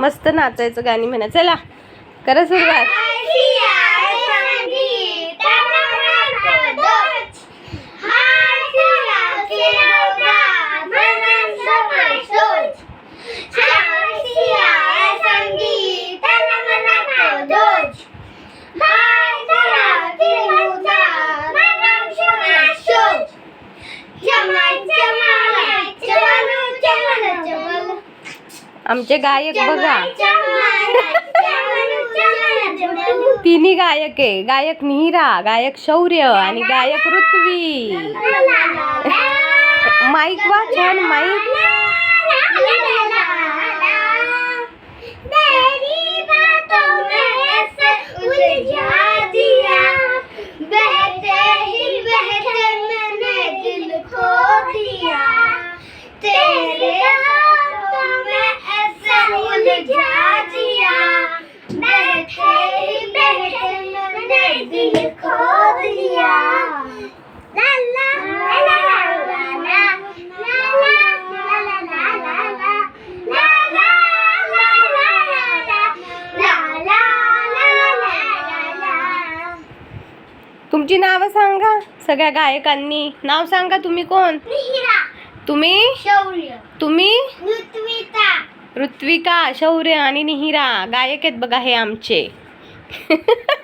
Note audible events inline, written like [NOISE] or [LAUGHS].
मस्त नाचायचं गाणी म्हणा चला करा सुरुवात. आमचे गायक बघा. तिन्ही गायक आहे. गायक मिहिरा गायक शौर्य आणि गायक ऋत्वी माईक वा छान माईक. तेरे तुमची नावं सांगा सगळ्या गायकांनी नाव सांगा तुम्ही कोण तुम्ही तुम्ही ऋत्विका शौर्य आणि निहिरा गायक आहेत बघा हे आमचे. [LAUGHS]